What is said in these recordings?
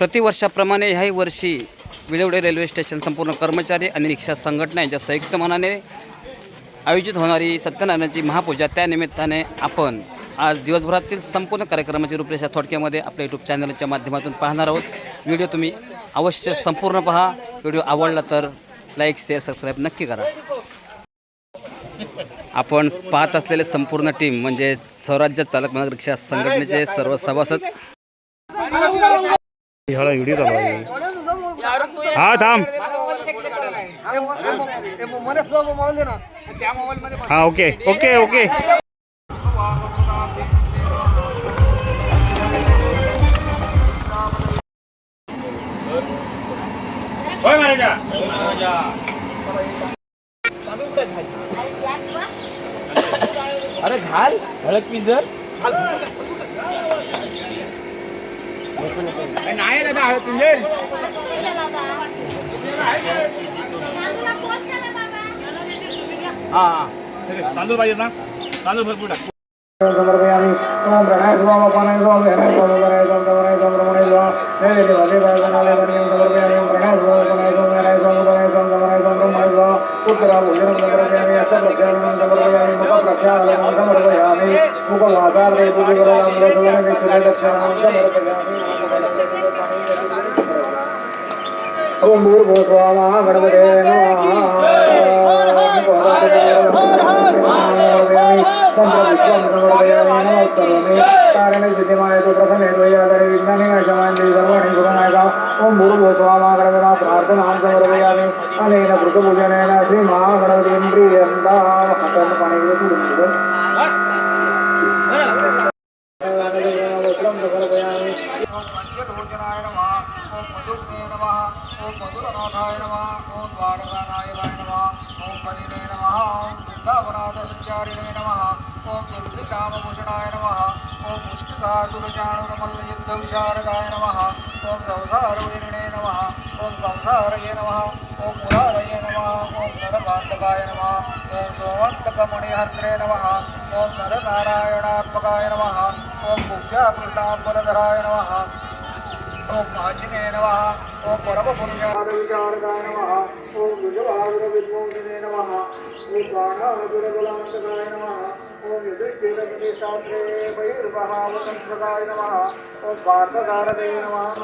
प्रतिवर्षाप्रमाणे ह्याही वर्षी विळवडे railway station संपूर्ण कर्मचारी आणि रिक्षा संघटना यांच्या संयुक्त मनाने आयोजित होणारी सत्यनारायणाची महापूजा त्यानिमित्ताने आपण आज दिवसभरातील संपूर्ण कार्यक्रमाची रूपरेषा थोडक्यामध्ये आपल्या यूट्यूब चॅनलच्या माध्यमातून पाहणार आहोत. व्हिडिओ तुम्ही अवश्य संपूर्ण पहा. व्हिडिओ आवडला तर लाईक शेअर सबस्क्राईब नक्की करा. आपण पाहत असलेले संपूर्ण टीम म्हणजे स्वराज्य चालक मार्ग रिक्षा संघटनेचे सर्व सभासद ह्याला व्हिडिओ चालू आहे. हा थांब. हा ओके. Okay okay. होय महाराजा. अरे घाल. हळद पिंजर. என்ன அழைத்தீங்க ஆ தந்தூர் ஒங்கூர் போற்றுவானா கடவுளே காரணை சித்திமாய பிரதமே துவையாதரை விஜ்ஞானி கஷமாந்தி சர்வாணி சுகநாயகா ஓம் குரு கோத்வாமா கடவுளா பிரார்த்தனாம் சமர்பயாமி அனேன கிருத்த பூஜனேன ஸ்ரீ மகா என்று எந்த பணிகளுக்கு ओम मधुरनाथाय नमः ओम द्वारकानायकाय नमः ओम पनिने नमः ओम वृन्दावनाथसञ्चारिणे नमः ओम तुलसीकामभूषणाय नमः ओम मुष्टिकातुलचाणुरमल्लयुद्धविशारदाय नमः ओम संसारवीरिणे नमः ओम संसारये नमः ओम मुरारये नमः ओम नरकान्तकाय नमः ओम सोमन्तकमणिहर्त्रे नमः ओम नरनारायणात्मकाय नमः ओम पूज्याकृष्णाम्बरधराय नमः ओम माजिने नमः ओम परमपुण्याविचारकाय नमः ओम विजवागुरविद्मोहिने नमः ओम बाणासुरबलान्तकाय नमः ओम युधिष्ठिरगिरिशास्त्रे वैर्वहावसंस्कृताय नमः ओम पार्थसारथे नमः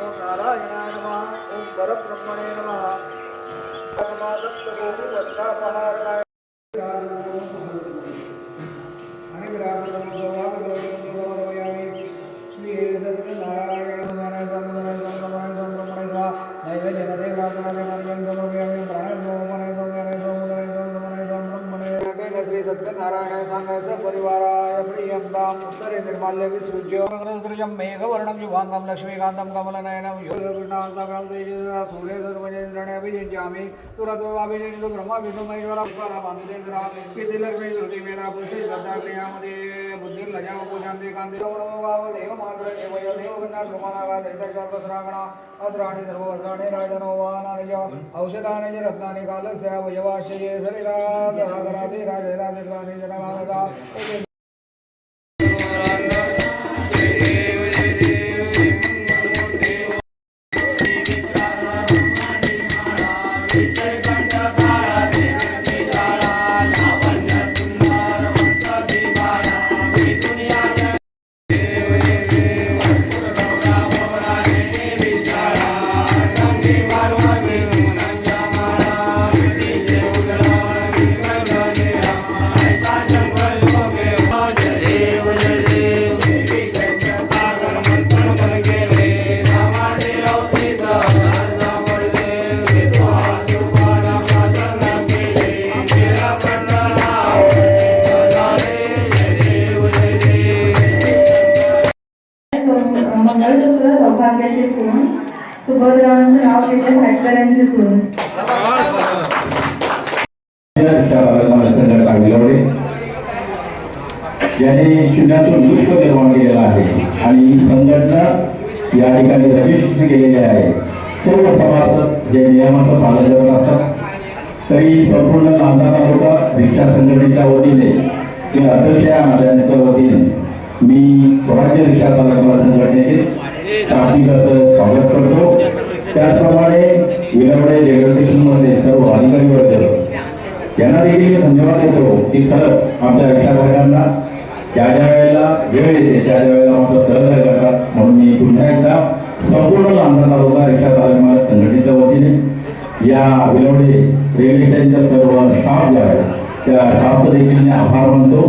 ओम नारायणाय नमः ओम परब्रह्मणे नमः परमादत्तगोविवत्तापहारणाय आणि सांगाय सपरिवाराय उत्तरे निर्माल्य विसृज्य मेघवर्णं शुभाङ्गं लक्ष्मीकान्तं कमलनयनं योगकृष्णास्ताभ्यां तेजसा सूर्ये सर्वचंद्रणे अभिजिञ्चामि सुरत्वाभिजिञ्चु ब्रह्मा विष्णु महेश्वरा पुष्पाला बांधुतेजरा किती श्रद्धा क्रियामध्ये बुद्धिर्लजा नमो गाव देवगन्ना दैतशास्त्रागणा अस्त्राणि राजनो वाहनानि च औषधानि च रत्नानि कालस्य वयवाशये शरीरात् आगरादि जनमानदा याने शून्यातून विश्व निर्माण केलेला आहे. आणि ही संघटना या ठिकाणी रजिस्टर केलेली आहे. सर्व सभासद जे नियमाचं पालन करत असतात तरी संपूर्ण नांदा तालुका रिक्षा संघटनेच्या वतीने किंवा अध्यक्ष या माझ्या वतीने. मी स्वराज्य रिक्षा तालुका संघटनेचे शाब्दिक स्वागत करतो. त्याचप्रमाणे विलवडे रेल्वे स्टेशनमध्ये सर्व अधिकारी वर्ग यांना देखील धन्यवाद देतो की खरंच आमच्या रिक्षाचालकांना ज्या ज्या वेळेला वेळ येते त्या ज्या वेळेला मात्र सहकार्य करतात म्हणून मी पुन्हा एकदा संपूर्ण लांबा तालुका रिक्षा चालक महाराज संघटनेच्या वतीने या विलवडे रेल्वे स्टेशनच्या सर्व स्टाफ ज्या आहे त्या स्टाफचं देखील मी आभार मानतो.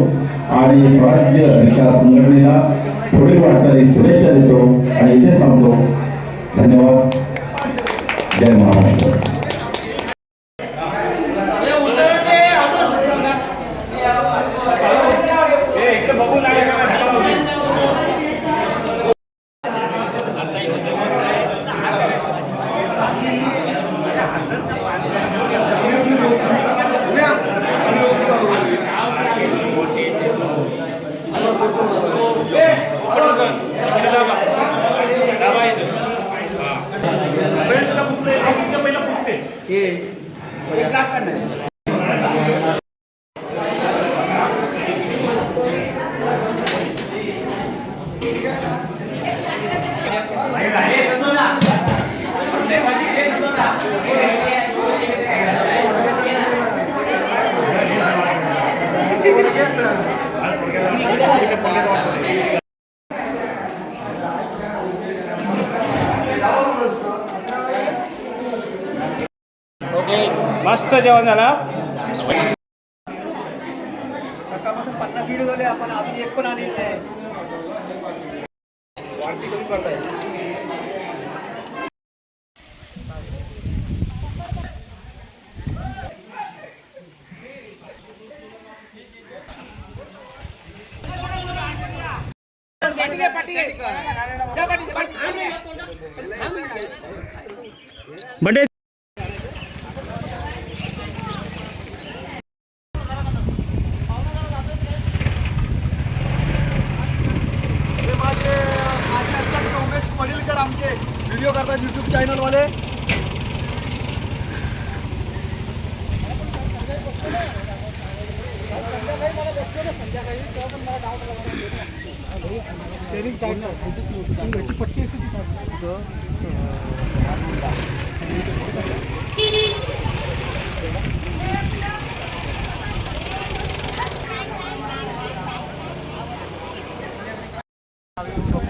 आणि स्वराज्य रिक्षा संघटनेला पुढील वाटचाली शुभेच्छा देतो आणि इथे सांगतो धन्यवाद. जय महाराष्ट्र. हे मस्त जेवण झाला. सकाळपासून पन्नास व्हिडिओ झाले आपण अजून एक पण आलेली नाही. वाढती कमी करताय. बंडे हे माझे माझे अध्यक्ष उमेश पडीलकर आमचे व्हिडिओ करतात युट्यूब चॅनलवाले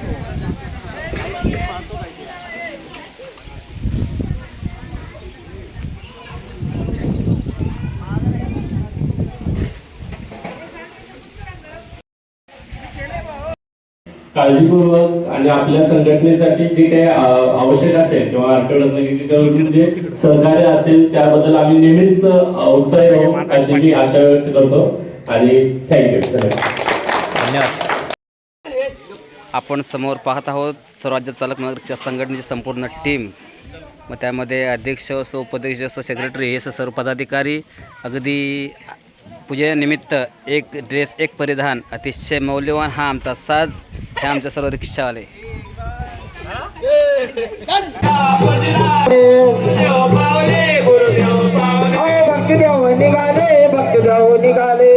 काळजीपूर्वक आणि आपल्या संघटनेसाठी जे काही आवश्यक असेल किंवा आठवड्यातून जे म्हणजे सहकार्य असेल त्याबद्दल आम्ही नेहमीच उत्साही राहू अशी मी आशा व्यक्त करतो. आणि थँक्यू धन्यवाद. आपण समोर पाहत आहोत स्वराज्य चालक नगरच्या संघटनेची संपूर्ण टीम मग त्यामध्ये अध्यक्ष असो उपाध्यक्ष असो सेक्रेटरी हे असं सर्व पदाधिकारी. अगदी पूजेनिमित्त एक ड्रेस एक परिधान अतिशय मौल्यवान हा आमचा साज. हे आमचे सर्व रिक्षावाले. हो, भक्ती देव निघाले भक्ती देव निघाले.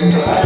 Yeah.